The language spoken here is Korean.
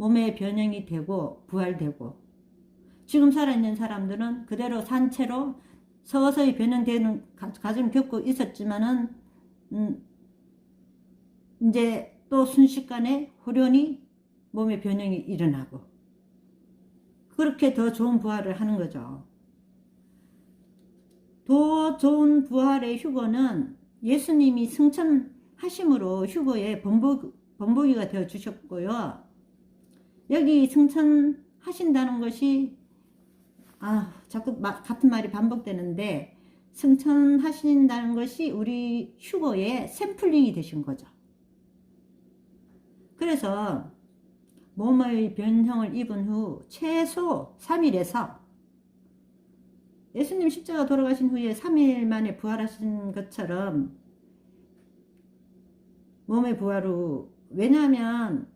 몸의 변형이 되고 부활되고 지금 살아있는 사람들은 그대로 산채로 서서히 변형되는 가- 과정을 겪고 있었지만은 음, 이제 또 순식간에 후련히 몸의 변형이 일어나고 그렇게 더 좋은 부활을 하는 거죠. 더 좋은 부활의 휴거는 예수님이 승천하심으로 휴거의 번복, 번복이가 되어 주셨고요. 여기 승천하신다는 것이 아 자꾸 마- 같은 말이 반복되는데 승천하신다는 것이 우리 휴거의 샘플링이 되신 거죠. 그래서 몸의 변형을 입은 후 최소 3일에서 예수님 십자가 돌아가신 후에 3일 만에 부활하신 것처럼 몸의 부활 후 왜냐하면